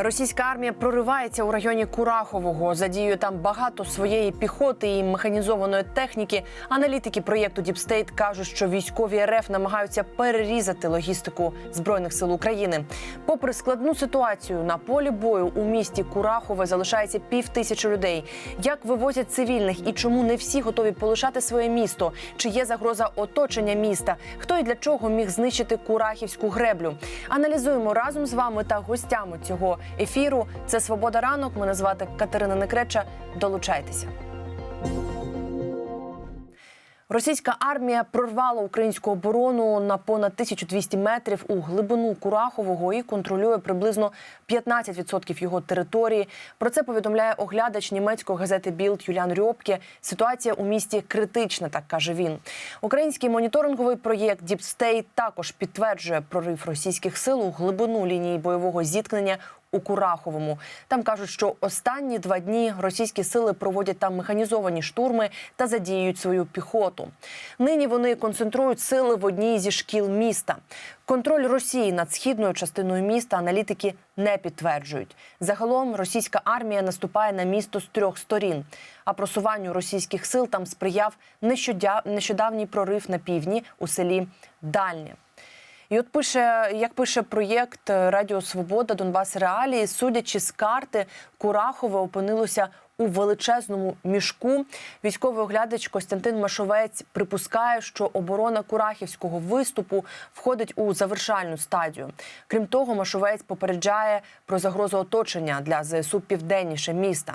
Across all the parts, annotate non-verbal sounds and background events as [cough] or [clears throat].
Російська армія проривається у районі Курахового. Задіює там багато своєї піхоти і механізованої техніки. Аналітики проєкту Діпстейт кажуть, що військові РФ намагаються перерізати логістику збройних сил України. Попри складну ситуацію на полі бою у місті Курахове залишається пів тисячі людей. Як вивозять цивільних і чому не всі готові полишати своє місто? Чи є загроза оточення міста? Хто і для чого міг знищити Курахівську греблю? Аналізуємо разом з вами та гостями цього ефіру. Це Свобода ранок. Мене звати Катерина Некреча. Долучайтеся. Російська армія прорвала українську оборону на понад 1200 метрів у глибину Курахового і контролює приблизно 15% його території. Про це повідомляє оглядач німецької газети Білд Юліан Рьопке. Ситуація у місті критична, так каже він. Український моніторинговий проєкт Діпстейт також підтверджує прорив російських сил у глибину лінії бойового зіткнення у Кураховому. Там кажуть, що останні два дні російські сили проводять там механізовані штурми та задіюють свою піхоту. Нині вони концентрують сили в одній зі шкіл міста. Контроль Росії над східною частиною міста аналітики не підтверджують. Загалом російська армія наступає на місто з трьох сторін. А просуванню російських сил там сприяв нещодавній прорив на півдні у селі Дальнє. І от пише, як пише проєкт Радіо Свобода Донбас Реалії, судячи з карти, Курахове опинилося у величезному мішку. Військовий оглядач Костянтин Машовець припускає, що оборона Курахівського виступу входить у завершальну стадію. Крім того, Машовець попереджає про загрозу оточення для ЗСУ південніше міста.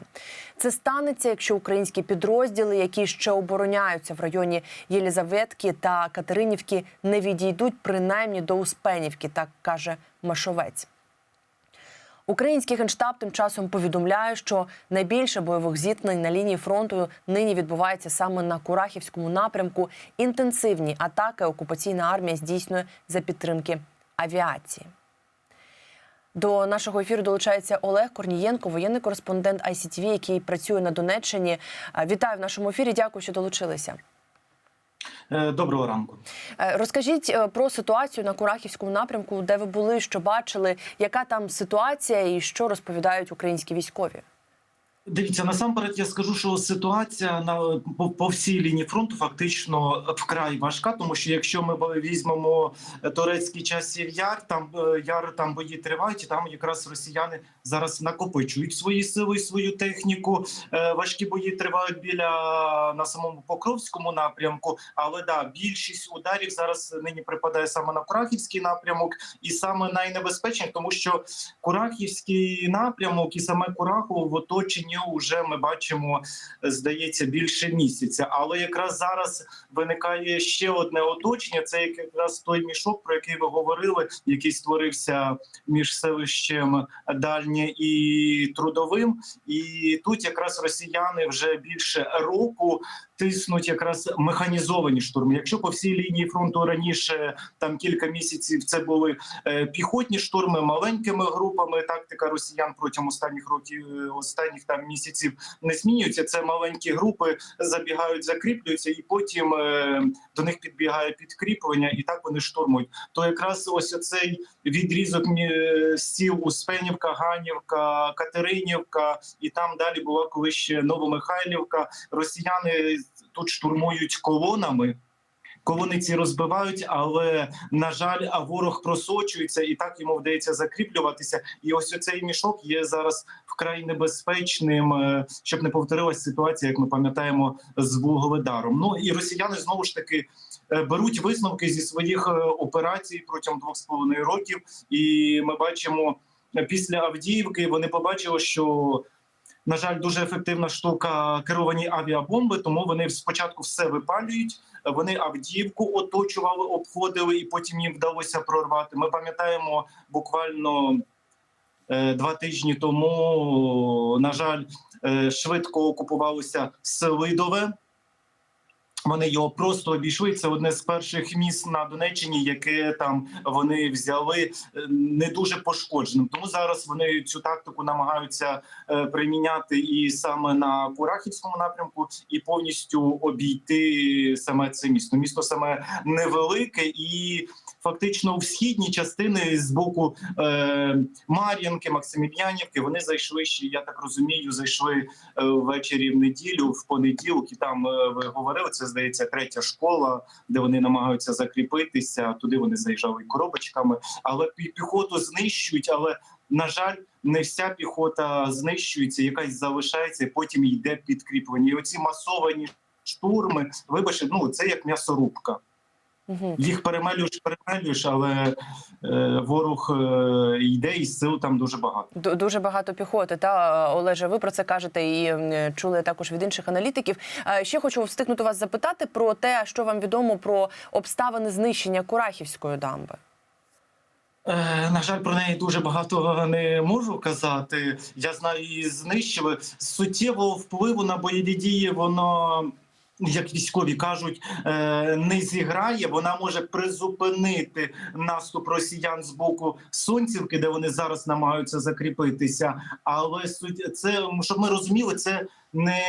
Це станеться, якщо українські підрозділи, які ще обороняються в районі Єлізаветки та Катеринівки, не відійдуть принаймні до Успенівки, так каже Машовець. Український генштаб тим часом повідомляє, що найбільше бойових зіткнень на лінії фронту нині відбувається саме на Курахівському напрямку. Інтенсивні атаки окупаційна армія здійснює за підтримки авіації. До нашого ефіру долучається Олег Корнієнко, воєнний кореспондент ICTV, який працює на Донеччині. Вітаю в нашому ефірі. Дякую, що долучилися. Е, Доброго ранку. Е, Розкажіть е, про ситуацію на Курахівському напрямку, де ви були, що бачили, яка там ситуація і що розповідають українські військові. Дивіться, насамперед я скажу, що ситуація на по, по всій лінії фронту фактично вкрай важка, тому що якщо ми візьмемо турецький часів яр, там е, яр там бої тривають, і там якраз росіяни зараз накопичують свої сили, свою техніку. Е, Важкі бої тривають біля на самому Покровському напрямку. Але да, більшість ударів зараз нині припадає саме на Курахівський напрямок, і саме найнебезпечніше, тому що Курахівський напрямок і саме Курахово в оточенні вже ми бачимо, здається, більше місяця. Але якраз зараз виникає ще одне оточення. Це якраз той мішок, про який ви говорили, який створився між селищем Дальнє і Трудовим. І тут якраз росіяни вже більше року тиснуть якраз механізовані штурми. Якщо по всій лінії фронту раніше там кілька місяців це були е, піхотні штурми маленькими групами. Тактика росіян протягом останніх років е, останніх там місяців не змінюється. Це маленькі групи забігають, закріплюються, і потім е, до них підбігає підкріплення, і так вони штурмують. То якраз ось оцей відрізок сіл Успенівка, Ганівка, Катеринівка, і там далі була коли ще Новомихайлівка. Росіяни тут штурмують колонами. Колони ці розбивають, але на жаль, а ворог просочується, і так йому вдається закріплюватися. І ось цей мішок є зараз вкрай небезпечним, е, щоб не повторилася ситуація, як ми пам'ятаємо з Вугледаром. Ну і росіяни знову ж таки е, беруть висновки зі своїх е, операцій протягом двох з половиною років. І ми бачимо після Авдіївки. Вони побачили, що на жаль, дуже ефективна штука керовані авіабомби, тому вони спочатку все випалюють. Вони Авдіївку оточували, обходили, і потім їм вдалося прорвати. Ми пам'ятаємо буквально е, два тижні тому. На жаль, е, швидко окупувалося Селидове. Вони його просто обійшли. Це одне з перших міст на Донеччині, яке там вони взяли е, не дуже пошкодженим. Тому зараз вони цю тактику намагаються е, приміняти і саме на Курахівському напрямку, і повністю обійти саме це місто. Місто саме невелике і фактично у східні частини з боку е, Мар'їнки, Максимільянівки. Вони зайшли ще, я так розумію, зайшли е, ввечері в неділю, в понеділок. І там е, ви говорили, це здається третя школа, де вони намагаються закріпитися. Туди вони заїжджали коробочками, але піхоту знищують. Але на жаль, не вся піхота знищується, якась залишається, і потім йде підкріплення. І оці масовані штурми, вибачте, ну це як м'ясорубка. Угу. Їх перемелюєш, перемелюєш, але е, ворог е, йде і сил там дуже багато. Ду- Дуже багато піхоти. Та Олеже, ви про це кажете і чули також від інших аналітиків. Ще хочу встигнути вас запитати про те, що вам відомо про обставини знищення Курахівської дамби. Е, на жаль, про неї дуже багато не можу казати. Я знаю, її знищили. Суттєвого впливу на бойові дії воно. Як військові кажуть, е, не зіграє. Вона може призупинити наступ росіян з боку Сонцівки, де вони зараз намагаються закріпитися. Але це щоб ми розуміли, це не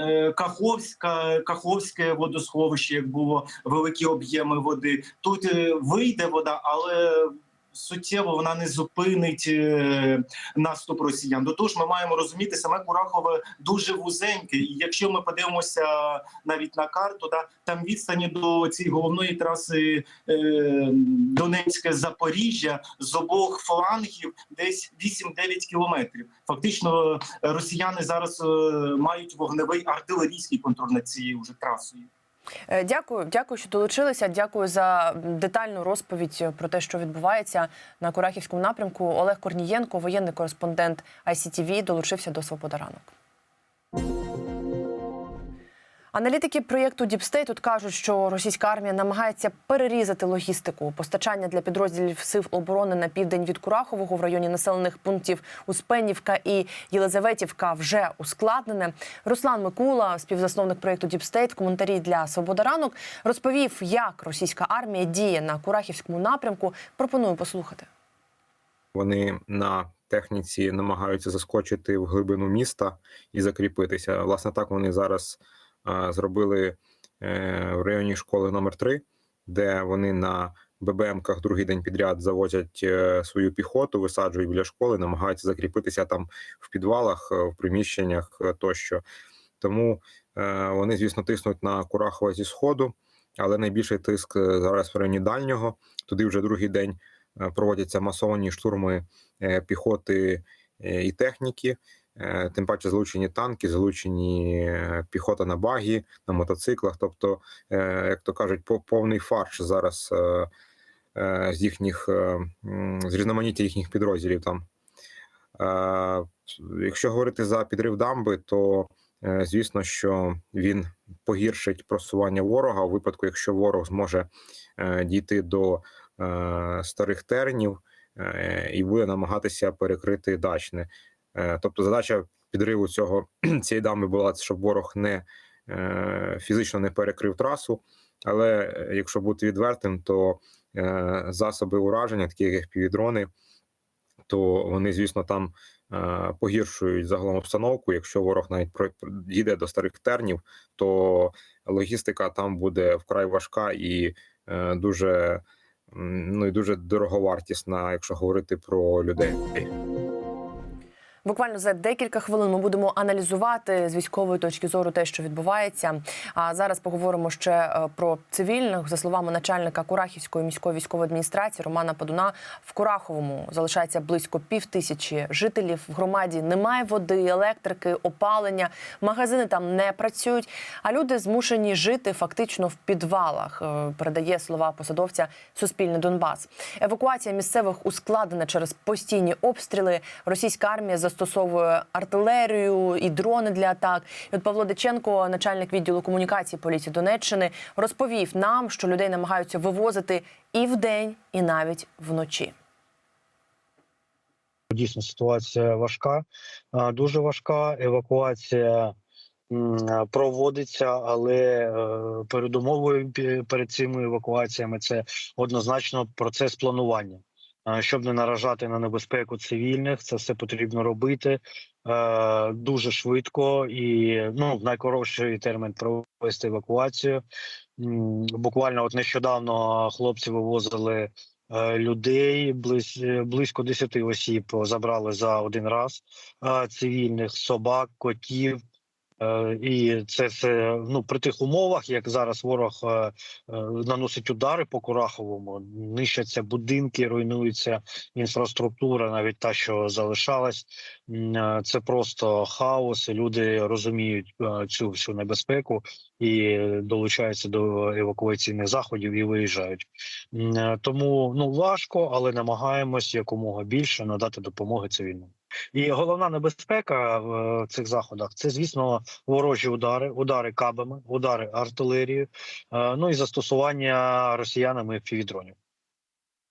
е, Каховська, Каховське водосховище, як було великі об'єми води. Тут е, вийде вода, але суттєво вона не зупинить е, наступ росіян. До того ж, ми маємо розуміти, саме Курахове дуже вузеньке. І якщо ми подивимося навіть на карту, да, там відстані до цієї головної траси е, Донецьке Запоріжжя з обох флангів десь 8-9 кілометрів. Фактично, е, росіяни зараз е, мають вогневий артилерійський контроль над цією вже трасою. Е, Дякую, дякую, що долучилися. Дякую за детальну розповідь про те, що відбувається на Курахівському напрямку. Олег Корнієнко, воєнний кореспондент ICTV, долучився до Свобода ранок. Аналітики проєкту Діпстей тут кажуть, що російська армія намагається перерізати логістику. Постачання для підрозділів сил оборони на південь від Курахового в районі населених пунктів Успенівка і Єлизаветівка вже ускладнене. Руслан Микула, співзасновник проєкту Діпстейт, коментарі для Свобода ранок розповів, як російська армія діє на Курахівському напрямку. Пропоную послухати. Вони на техніці намагаються заскочити в глибину міста і закріпитися. Власне, так вони зараз зробили е, в районі школи номер 3 де вони на ББМках другий день підряд завозять е, свою піхоту, висаджують біля школи, намагаються закріпитися там в підвалах, е, в приміщеннях тощо. Тому вони, звісно, тиснуть на Курахова зі сходу, але найбільший тиск зараз в районі дальнього. Туди вже другий день проводяться масовані штурми піхоти і техніки. Е, Тим паче залучені танки, залучені е, піхота на багі, на мотоциклах. Тобто, е, як то кажуть, по- повний фарш зараз з їхніх з різноманіття їхніх підрозділів там. Якщо говорити за підрив дамби, то звісно, що він погіршить просування ворога у випадку, якщо ворог зможе дійти до старих тернів і буде намагатися перекрити дачне. Е, Тобто, задача підриву цього [clears throat] цієї дамби була, щоб ворог не е, фізично не перекрив трасу. Але е, якщо бути відвертим, то засоби ураження, такі як півдрони, то вони, звісно, там погіршують загалом обстановку. Якщо ворог навіть дійде до старих тернів, то логістика там буде вкрай важка і дуже ну і дуже дороговартісна, якщо говорити про людей. Буквально за декілька хвилин ми будемо аналізувати з військової точки зору те, що відбувається. А зараз поговоримо ще е, про цивільних. За словами начальника Курахівської міської військової адміністрації Романа Падуна, в Кураховому залишається близько пів тисячі жителів. В громаді немає води, електрики, опалення. Магазини там не працюють. А люди змушені жити фактично в підвалах. е, Передає слова посадовця Суспільне Донбас. Евакуація місцевих ускладнена через постійні обстріли. Російська армія застосовує артилерію і дрони для атак. І от Павло Деченко, начальник відділу комунікації поліції Донеччини, розповів нам, що людей намагаються вивозити і вдень, і навіть вночі. Дійсно, ситуація важка, дуже важка. Евакуація проводиться, але е, передумовою перед цими евакуаціями це однозначно процес планування. А, Щоб не наражати на небезпеку цивільних, це все потрібно робити е, дуже швидко і ну в найкоротший термін провести евакуацію. Буквально от нещодавно хлопці вивозили е, людей, близь, е, близько 10 осіб забрали за один раз е, цивільних собак, котів. Е, І це все ну при тих умовах, як зараз ворог е, е, наносить удари по Кураховому, нищаться будинки, руйнується інфраструктура, навіть та, що залишалась. Це просто хаос. Люди розуміють цю всю небезпеку і долучаються до евакуаційних заходів і виїжджають. Тому ну важко, але намагаємось якомога більше надати допомоги цивільним. І головна небезпека в е, цих заходах це, звісно, ворожі удари, удари кабами, удари артилерією, е, ну і застосування росіянами півдронів.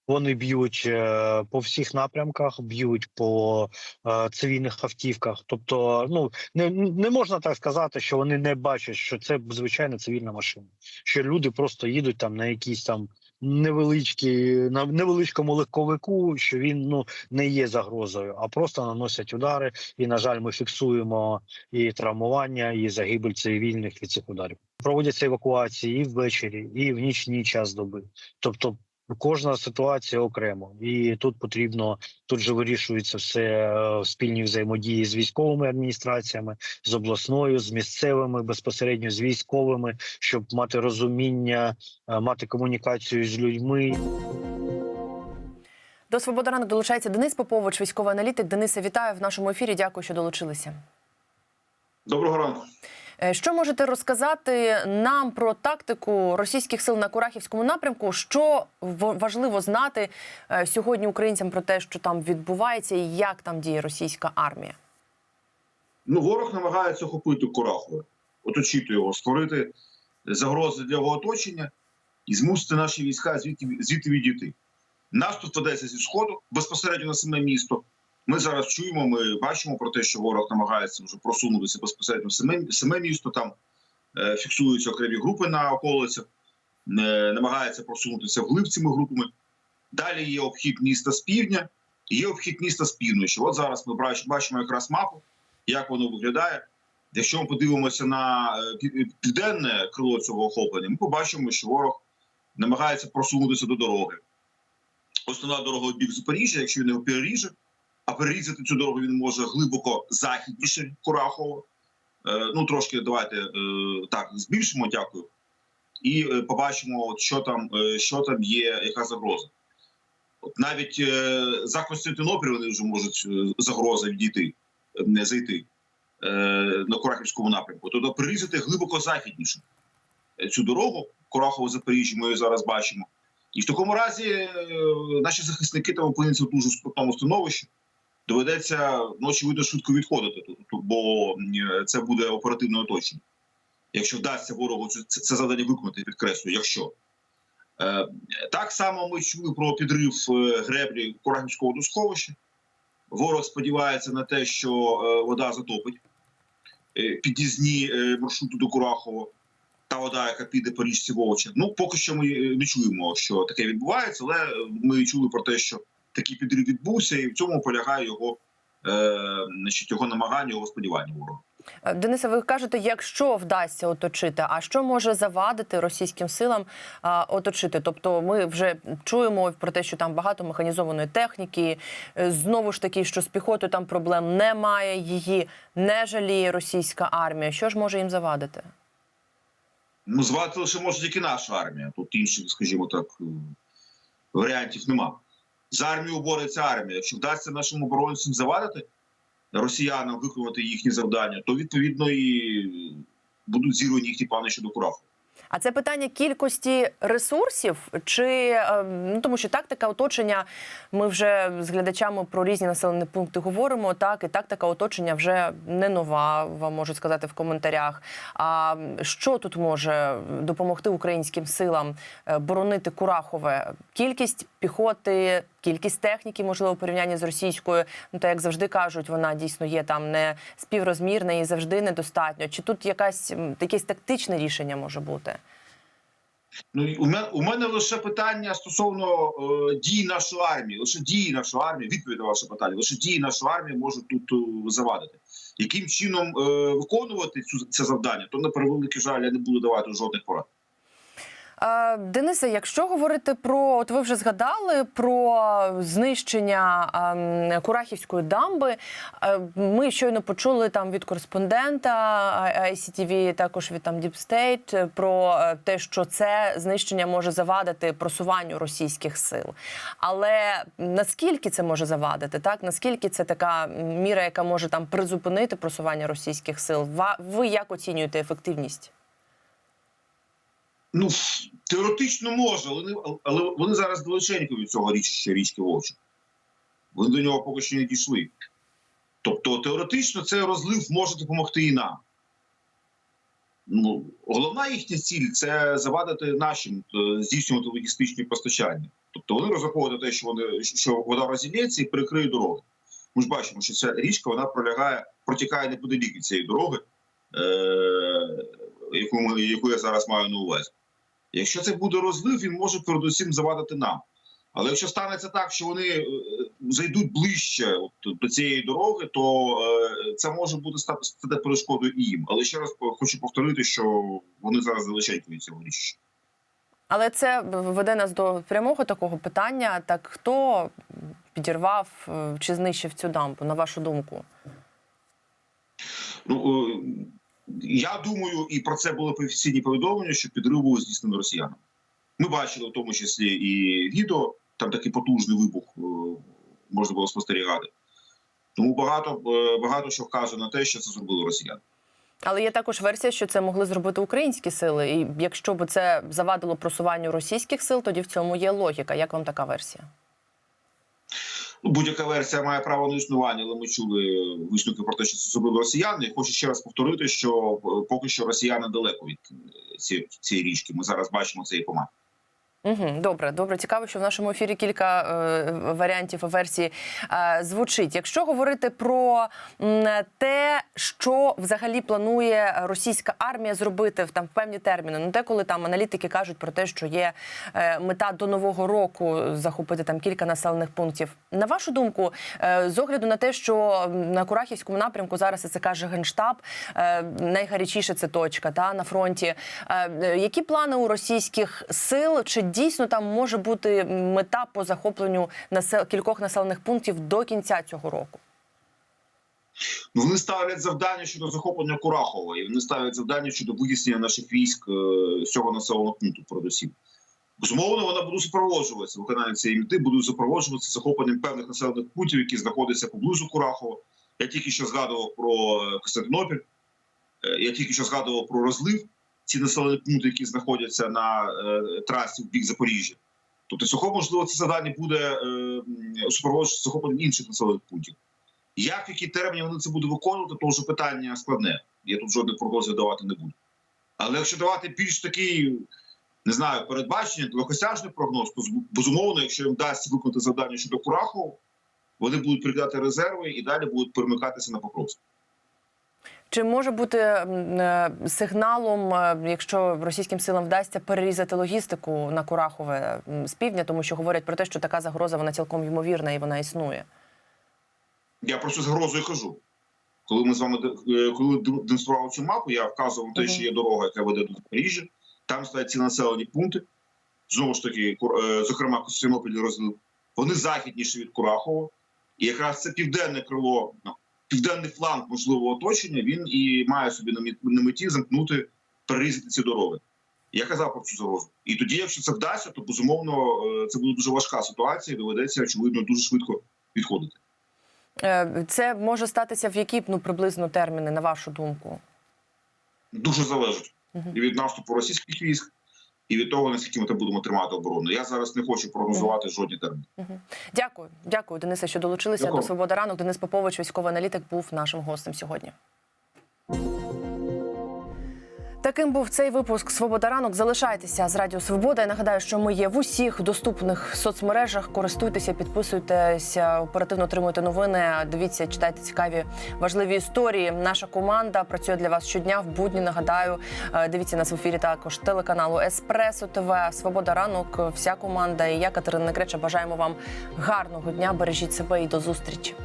Вони б'ють е, по всіх напрямках, б'ють по е, цивільних автівках. Тобто, ну не, не можна так сказати, що вони не бачать, що це звичайна цивільна машина. Що люди просто їдуть там на якісь там невеличкі на невеличкому легковику, що він ну не є загрозою, а просто наносять удари. І на жаль, ми фіксуємо і травмування, і загибель цивільних від цих ударів. Проводяться евакуації і ввечері, і в нічний час доби. Тобто кожна ситуація окремо, і тут потрібно тут же вирішується все е, в спільній взаємодії з військовими адміністраціями, з обласною, з місцевими, безпосередньо з військовими, щоб мати розуміння, е, мати комунікацію з людьми. До свободи ранок долучається Денис Попович, військовий аналітик. Денисе, вітаю в нашому ефірі. Дякую, що долучилися. Доброго ранку. Е, Що можете розказати нам про тактику російських сил на Курахівському напрямку? Що важливо знати е, сьогодні українцям про те, що там відбувається, і як там діє російська армія? Ну, ворог намагається охопити Курахове, оточити його, створити загрози для його оточення і змусити наші війська звідти, звідти відійти. Наступ ведеться зі сходу безпосередньо на саме місто. Ми зараз чуємо, ми бачимо про те, що ворог намагається вже просунутися безпосередньо в саме, саме місто. Там е, фіксуються окремі групи на околицях, е, намагається просунутися вглиб цими групами. Далі є обхід міста з півдня, є обхід міста з півночі. От зараз ми бач- бачимо якраз мапу, як воно виглядає. Якщо ми подивимося на е, південне крило цього охоплення, ми побачимо, що ворог намагається просунутися до дороги. Основна дорога в Запоріжжя, якщо він його переріже, а перерізати цю дорогу він може глибоко західніше Курахово. Е, ну трошки давайте е, так збільшимо, дякую. І е, побачимо, що там, що там є, яка загроза. От навіть за Константинополь вони вже можуть загроза відійти, не зайти на Курахівському напрямку. Тобто прирізати глибоко західніше цю дорогу, Курахово Запоріжжя, ми зараз бачимо. І в такому разі наші захисники там опиняться в дуже скрутному становищі. Доведеться ну, очевидно швидко відходити, тут, бо е, це буде оперативне оточення. Якщо вдасться ворогу це, це, завдання виконати, підкреслюю, якщо. Е, так само ми чули про підрив е, греблі Курахівського водосховища. Ворог сподівається на те, що е, вода затопить е, під'їзні е, маршрути до Курахова та вода, яка піде по річці Вовча. Ну, поки що ми не чуємо, що таке відбувається, але ми чули про те, що такий підрив відбувся, і в цьому полягає його, е, значить, його намагання, його сподівання ворога. Е, Денисе, ви кажете, якщо вдасться оточити, а що може завадити російським силам а, оточити? Тобто, ми вже чуємо про те, що там багато механізованої техніки. Е, Знову ж таки, що з піхотою там проблем немає, її не жаліє російська армія. Що ж може їм завадити? Ну, звати лише може тільки наша армія. Тут інших, скажімо так, е, варіантів нема. За армію бореться армія. Якщо вдасться нашим оборонцям завадити росіянам виконувати їхні завдання, то відповідно і будуть зірвані їхні плани щодо Кураху. А це питання кількості ресурсів, чи е, ну тому, що тактика оточення, ми вже з глядачами про різні населені пункти говоримо. Так і тактика оточення вже не нова. Вам можуть сказати в коментарях. А що тут може допомогти українським силам е, боронити Курахове? Кількість піхоти, кількість техніки, можливо, в порівнянні з російською. Ну та як завжди кажуть, вона дійсно є там не співрозмірна і завжди недостатньо. Чи тут якась якесь тактичне рішення може бути? Ну у мене у мене лише питання стосовно е, дій нашої армії. Лише дії нашої армії, відповідь на ваше питання. Лише дії нашої армії можуть тут е, завадити. Яким чином е, виконувати цю це завдання, то на превеликий жаль я не буду давати жодних порад. Е, Денисе, якщо говорити про, от ви вже згадали про знищення ем, Курахівської дамби. Е, Ми щойно почули там від кореспондента е, ICTV, також від там Deep State, е, про е, те, що це знищення може завадити просуванню російських сил. Але наскільки це може завадити? Так наскільки це така міра, яка може там призупинити просування російських сил? Ви як оцінюєте ефективність? Ну, теоретично може, але, але вони зараз далеченько від цього річища річки Вовча. Вони до нього поки що не дійшли. Тобто, теоретично цей розлив може допомогти і нам. Ну, головна їхня ціль це завадити нашим е, здійснювати логістичні постачання. Тобто вони розраховують на те, що вони що вода розілється і перекриє дороги. Ми ж бачимо, що ця річка вона пролягає, протікає неподалік від цієї дороги, е- яку, ми, яку я зараз маю на увазі. Якщо це буде розлив, він може передусім завадити нам. Але якщо станеться так, що вони е, зайдуть ближче от, до цієї дороги, то е, це може бути стати, стати перешкодою і їм. Але ще раз хочу повторити, що вони зараз від цього річища. Але це веде нас до прямого такого питання: так хто підірвав е, чи знищив цю дамбу, на вашу думку? Ну е, я думаю, і про це були офіційні повідомлення, що підрив був здійснено росіянами. Ми бачили в тому числі і відео, там такий потужний вибух е, можна було спостерігати. Тому багато, е, багато що вказує на те, що це зробили росіяни. Але є також версія, що це могли зробити українські сили. І якщо б це завадило просуванню російських сил, тоді в цьому є логіка. Як вам така версія? Будь-яка версія має право на існування, але ми чули висновки про те, що це зробили росіяни. Хочу ще раз повторити, що е, поки що росіяни далеко від е, цієї, цієї річки. Ми зараз бачимо цей помад. Угу, добре, добре. Цікаво, що в нашому ефірі кілька е, варіантів і версій е, звучить. Якщо говорити про м, те, що взагалі планує російська армія зробити в там в певні терміни, ну те, коли там аналітики кажуть про те, що є е, мета до нового року захопити там кілька населених пунктів. На вашу думку, е, з огляду на те, що на Курахівському напрямку зараз це каже генштаб, е, найгарячіша це точка та на фронті. Е, е, які плани у російських сил? Чи дійсно там може бути мета по захопленню насел... кількох населених пунктів до кінця цього року? Ну, вони ставлять завдання щодо захоплення Курахова, і вони ставлять завдання щодо вияснення наших військ е, з цього населеного пункту, передусім. Безумовно, вона буде супроводжуватися виконання цієї мети, буде супроводжуватися захопленням певних населених пунктів, які знаходяться поблизу Курахова. Я тільки що згадував про е, Костянтинопіль, е, я тільки що згадував про розлив. Ці населені пункти, які знаходяться на е, трасі в бік Запоріжжя. Тобто, цього можливо це завдання буде е, супроводжуватися захопленням інших населених пунктів. Як які терміни вони це будуть виконувати, то вже питання складне. Я тут жодних прогнозів давати не буду. Але якщо давати більш такий, не знаю, передбачення, далекосяжний прогноз, то безумовно, якщо їм вдасться виконати завдання щодо Курахова, вони будуть придати резерви і далі будуть перемикатися на Покровськ. Чи може бути е, сигналом, е, якщо російським силам вдасться перерізати логістику на Курахове з півдня, тому що говорять про те, що така загроза вона цілком ймовірна і вона існує? Я про цю загрозу і кажу. Коли ми з вами е, коли демонстрували цю мапу, я вказував те, що є дорога, яка веде до Запоріжжя. Там стоять ці населені пункти. Знову ж таки, зокрема, Костянопіль розлив. Вони західніші від Курахова. І якраз це південне крило, ну, південний фланг можливого оточення, він і має собі на мет- на меті замкнути, перерізати ці дороги. Я казав про цю загрозу. І тоді, якщо це вдасться, то безумовно е, це буде дуже важка ситуація. Доведеться очевидно дуже швидко відходити. Е, Це може статися в які ну приблизно терміни, на вашу думку? Дуже залежить і від наступу російських військ, і від того, наскільки ми там будемо тримати оборону. Я зараз не хочу прогнозувати жодні терміни. Дякую, дякую, Денисе, що долучилися Дякую. до Свобода ранок. Денис Попович, військовий аналітик, був нашим гостем сьогодні. Таким був цей випуск Свобода ранок. Залишайтеся з Радіо Свобода. Я нагадаю, що ми є в усіх доступних соцмережах. Користуйтеся, підписуйтеся, оперативно отримуйте новини. Дивіться, читайте цікаві важливі історії. Наша команда працює для вас щодня в будні. Нагадаю, Е, дивіться нас в ефірі також телеканалу Еспресо ТВ. Свобода ранок. Вся команда і я Катерина Некреча бажаємо вам гарного дня. Бережіть себе і до зустрічі.